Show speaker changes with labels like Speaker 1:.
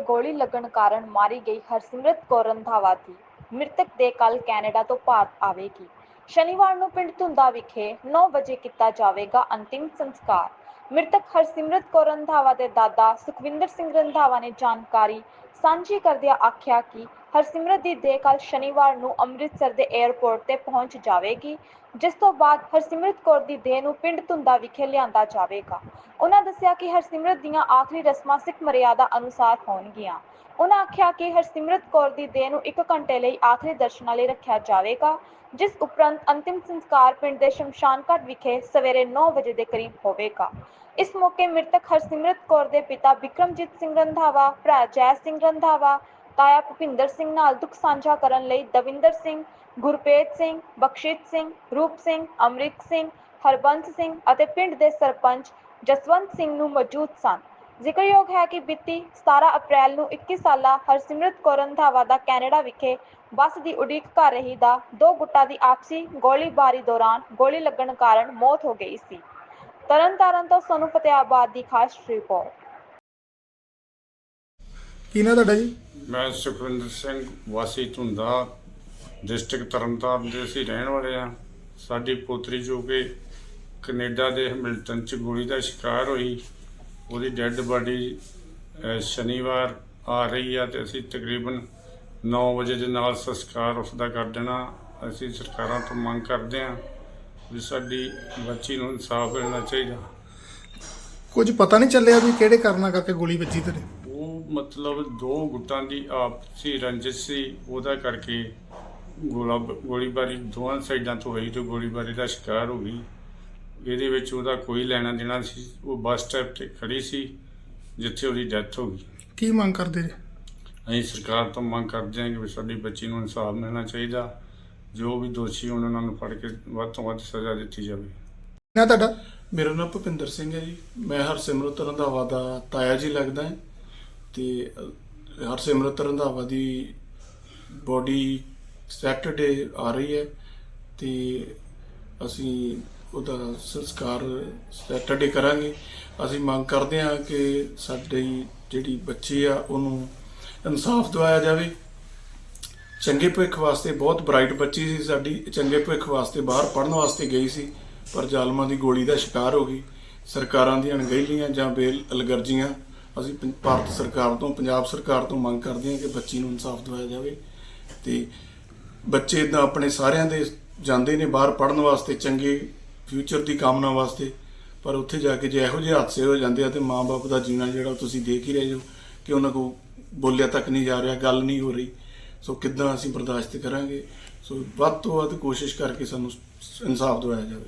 Speaker 1: ਗੋਲੀ ਲੱਗਣ ਕਾਰਨ ਮਾਰੀ ਗਈ ਹਰਸਿਮਰਤ ਕੌਰ ਰੰਧਾਵਾ ਦੀ ਮ੍ਰਿਤਕ ਦੇ ਕੱਲ ਕੈਨੇਡਾ ਤੋਂ ਭਾਰਤ ਆਵੇਗੀ। ਸ਼ਨੀਵਾਰ ਨੂੰ ਪਿੰਡ ਧੁੰਦਾ ਵਿਖੇ 9 ਵਜੇ ਕੀਤਾ ਜਾਵੇਗਾ ਅੰਤਿਮ ਸੰਸਕਾਰ। ਮ੍ਰਿਤਕ ਹਰਸਿਮਰਤ ਕੌਰ ਰੰਧਾਵਾ ਦੇ ਦਾਦਾ ਸੁਖਵਿੰਦਰ ਸਿੰਘ ਰੰਧਾਵਾ ਨੇ ਜਾਣਕਾਰੀ ਸਾਂਝੀ ਕਰਦਿਆਂ ਆਖਿਆ ਕਿ ਹਰਸਿਮਰਤ ਦੀ ਦੇਹ ਕੱਲ ਸ਼ਨੀਵਾਰ ਨੂੰ ਅੰਮ੍ਰਿਤਸਰ ਦੇ 에ਅਰਪੋਰਟ ਤੇ ਪਹੁੰਚ ਜਾਵੇਗੀ, ਜਿਸ ਤੋਂ ਬਾਅਦ ਹਰਸਿਮਰਤ ਕੌਰ ਦੀ ਦੇਹ ਨੂੰ ਪਿੰਡ ਧੁੰਦਾ ਵਿਖੇ ਲਿਆਂਦਾ ਜਾਵੇਗਾ। ਉਹਨਾਂ ਦੱਸਿਆ ਕਿ ਹਰਸਿਮਰਤ ਦੀਆਂ ਆਖਰੀ ਰਸਮਾਂ ਸਿੱਖ ਮਰਿਆਦਾ ਅਨੁਸਾਰ ਹੋਣਗੀਆਂ। ਉਹਨਾਂ ਆਖਿਆ ਕਿ ਹਰਸਿਮਰਤ ਕੌਰ ਦੀ ਦੇਹ ਨੂੰ 1 ਘੰਟੇ ਲਈ ਆਖਰੀ ਦਰਸ਼ਨਾਂ ਲਈ ਰੱਖਿਆ ਜਾਵੇਗਾ, ਜਿਸ ਉਪਰੰਤ ਅੰਤਿਮ ਸੰਸਕਾਰ ਪਿੰਡ ਦੇ ਸ਼ਮਸ਼ਾਨ ਘਾਟ ਵਿਖੇ ਸਵੇਰੇ 9 ਵਜੇ ਦੇ ਕਰੀਬ ਹੋਵੇਗਾ। ਇਸ ਮੌਕੇ ਮ੍ਰਿਤਕ ਹਰਸਿਮਰਤ ਕੌਰ ਦੇ ਪਿਤਾ ਵਿਕਰਮਜੀਤ ਸਿੰਘ ਰੰਧਾਵਾ, ਭਰਾ ਜੈ ਸਿੰਘ ਰੰਧਾਵਾ ਤਾਇਆ ਭੁਪਿੰਦਰ ਸਿੰਘ ਨਾਲ ਦੁੱਖ ਸਾਂਝਾ ਕਰਨ ਲਈ ਦਵਿੰਦਰ ਸਿੰਘ, ਗੁਰਪ੍ਰੀਤ ਸਿੰਘ, ਬਖਸ਼ੀਤ ਸਿੰਘ, ਰੂਪ ਸਿੰਘ, ਅਮਰਿਤ ਸਿੰਘ, ਹਰਬੰਸ ਸਿੰਘ ਅਤੇ ਪਿੰਡ ਦੇ ਸਰਪੰਚ ਜਸਵੰਤ ਸਿੰਘ ਨੂੰ ਮੌਜੂਦ ਸਨ। ਜ਼ਿਕਰਯੋਗ ਹੈ ਕਿ ਬੀਤੀ 17 ਅਪ੍ਰੈਲ ਨੂੰ 21 ਸਾਲਾ ਹਰਸਿਮਰਤ ਕੌਰ ਰੰਧਾਵਾ ਦਾ ਕੈਨੇਡਾ ਵਿਖੇ ਬੱਸ ਦੀ ਉਡੀਕ ਕਰ ਰਹੀ ਦਾ ਦੋ ਗੁੱਟਾਂ ਦੀ ਆਪਸੀ ਗੋਲੀਬਾਰੀ ਦੌਰਾਨ ਗੋਲੀ ਲੱਗਣ ਕਾਰਨ ਮੌਤ ਹੋ ਗਈ ਸੀ। ਤਰਨਤਾਰਨ ਤੋਂ ਸੋਨੂੰ ਫਤਿਆਬਾਦ ਦੀ ਖਾਸ ਰਿਪੋਰਟ।
Speaker 2: ਕੀ ਨਾਂ ਤੁਹਾਡਾ ਜੀ?
Speaker 3: ਮੈਂ ਸੁਖਵਿੰਦਰ ਸਿੰਘ ਵਾਸੀ ਧੁੰਦਾ ਡਿਸਟ੍ਰਿਕਟ ਤਰਨਤਾਰਨ ਦੇ ਅਸੀਂ ਰਹਿਣ ਵਾਲੇ ਆ ਸਾਡੀ ਪੋਤਰੀ ਜੋ ਕਿ ਕੈਨੇਡਾ ਦੇ ਹੈਮਿਲਟਨ ਚ ਗੋਲੀ ਦਾ ਸ਼ਿਕਾਰ ਹੋਈ ਉਹਦੀ ਡੈੱਡ ਬਾਡੀ ਸ਼ਨੀਵਾਰ ਆ ਰਹੀ ਆ ਤੇ ਅਸੀਂ ਤਕਰੀਬਨ 9 ਵਜੇ ਦੇ ਨਾਲ ਸੰਸਕਾਰ ਉਸਦਾ ਕਰ ਦੇਣਾ। ਅਸੀਂ ਸਰਕਾਰਾਂ ਤੋਂ ਮੰਗ ਕਰਦੇ ਆ ਵੀ ਸਾਡੀ ਬੱਚੀ ਨੂੰ ਇਨਸਾਫ ਮਿਲਣਾ ਚਾਹੀਦਾ।
Speaker 2: ਕੁਝ ਪਤਾ ਨਹੀਂ ਚੱਲਿਆ ਵੀ ਕਿਹੜੇ ਕਾਰਨਾਂ ਕਰਕੇ ਗੋਲੀ ਵੱਜੀ ਤੇਰੇ
Speaker 3: ਮਤਲਬ ਦੋ ਗੁੱਟਾਂ ਦੀ ਆਪਸੀ ਰੰਜਿਸ਼ ਸੀ ਉਹਦਾ ਕਰਕੇ ਗੋਲਾ ਗੋਲੀਬਾਰੀ ਦੋਵਾਂ ਸਾਈਡਾਂ ਤੋਂ ਹੋਈ ਤੇ ਗੋਲੀਬਾਰੀ ਦਾ ਸ਼ਿਕਾਰ ਹੋ ਗਈ। ਇਹਦੇ ਵਿੱਚ ਉਹਦਾ ਕੋਈ ਲੈਣਾ ਦੇਣਾ ਸੀ ਉਹ ਬੱਸ ਸਟੈਪ ਤੇ ਖੜੀ ਸੀ ਜਿੱਥੇ ਉਹਦੀ ਡੈਥ ਹੋ ਗਈ।
Speaker 2: ਕੀ ਮੰਗ ਕਰਦੇ ਜੀ?
Speaker 3: ਅਸੀਂ ਸਰਕਾਰ ਤੋਂ ਮੰਗ ਕਰਦੇ ਹਾਂ ਕਿ ਵੀ ਸਾਡੀ ਬੱਚੀ ਨੂੰ ਇਨਸਾਫ ਮਿਲਣਾ ਚਾਹੀਦਾ ਜੋ ਵੀ ਦੋਸ਼ੀ ਹੋਣ ਉਹਨਾਂ ਨੂੰ ਫੜ ਕੇ ਵੱਧ ਤੋਂ ਵੱਧ ਸਜ਼ਾ ਦਿੱਤੀ ਜਾਵੇ।
Speaker 2: ਨਾ ਤੁਹਾਡਾ?
Speaker 4: ਮੇਰਾ ਨਾਮ ਭੁਪਿੰਦਰ ਸਿੰਘ ਹੈ ਜੀ। ਮੈਂ ਹਰਸਿਮਰਤ ਰੰਧਾਵਾ ਦਾ ਤਾਇਆ ਜੀ ਲੱਗਦਾ ਹੈ। ਤੇ ਹਰਸਿਮਰਤ ਰੰਧਾਵਾ ਦੀ ਬੋਡੀ ਸੈਟਰਡੇ ਆ ਰਹੀ ਹੈ ਤੇ ਅਸੀਂ ਉਹਦਾ ਸੰਸਕਾਰ ਸੈਟਰਡੇ ਕਰਾਂਗੇ। ਅਸੀਂ ਮੰਗ ਕਰਦੇ ਹਾਂ ਕਿ ਸਾਡੀ ਜਿਹੜੀ ਬੱਚੀ ਆ, ਉਹਨੂੰ ਇਨਸਾਫ ਦਿਵਾਇਆ ਜਾਵੇ। ਚੰਗੇ ਭਵਿੱਖ ਵਾਸਤੇ ਬਹੁਤ ਬ੍ਰਾਈਟ ਬੱਚੀ ਸੀ ਸਾਡੀ। ਚੰਗੇ ਭਵਿੱਖ ਵਾਸਤੇ ਬਾਹਰ ਪੜ੍ਹਨ ਵਾਸਤੇ ਗਈ ਸੀ, ਪਰ ਜ਼ਾਲਮਾਂ ਦੀ ਗੋਲੀ ਦਾ ਸ਼ਿਕਾਰ ਹੋ ਗਈ। ਸਰਕਾਰਾਂ ਦੀਆਂ ਅਣਗਹਿਲੀਆਂ ਜਾਂ ਬੇਲ ਅਲਗਰਜੀਆਂ ਅਸੀਂ ਪੰ- ਭਾਰਤ ਸਰਕਾਰ ਤੋਂ, ਪੰਜਾਬ ਸਰਕਾਰ ਤੋਂ ਮੰਗ ਕਰਦੇ ਹਾਂ ਕਿ ਬੱਚੀ ਨੂੰ ਇਨਸਾਫ ਦਿਵਾਇਆ ਜਾਵੇ ਤੇ ਬੱਚੇ ਇਦਾਂ ਆਪਣੇ ਸਾਰਿਆਂ ਦੇ ਜਾਂਦੇ ਨੇ ਬਾਹਰ ਪੜ੍ਹਨ ਵਾਸਤੇ, ਚੰਗੇ ਫਿਊਚਰ ਦੀ ਕਾਮਨਾ ਵਾਸਤੇ, ਪਰ ਉੱਥੇ ਜਾ ਕੇ ਜੇ ਇਹੋ ਜਿਹੇ ਹਾਦਸੇ ਹੋ ਜਾਂਦੇ ਆ ਤੇ ਮਾਪੇ ਦਾ ਜੀਣਾ ਜਿਹੜਾ ਤੁਸੀਂ ਦੇਖ ਹੀ ਰਹੇ ਹੋ ਕਿ ਉਹਨਾਂ ਕੋਲ ਬੋਲਿਆ ਤੱਕ ਨਹੀਂ ਜਾ ਰਿਹਾ, ਗੱਲ ਨਹੀਂ ਹੋ ਰਹੀ। ਸੋ ਕਿੱਦਾਂ ਅਸੀਂ ਬਰਦਾਸ਼ਤ ਕਰਾਂਗੇ? ਸੋ ਵੱਧ ਤੋਂ ਵੱਧ ਕੋਸ਼ਿਸ਼ ਕਰਕੇ ਸਾਨੂੰ ਇਨਸਾਫ ਦਿਵਾਇਆ ਜਾਵੇ।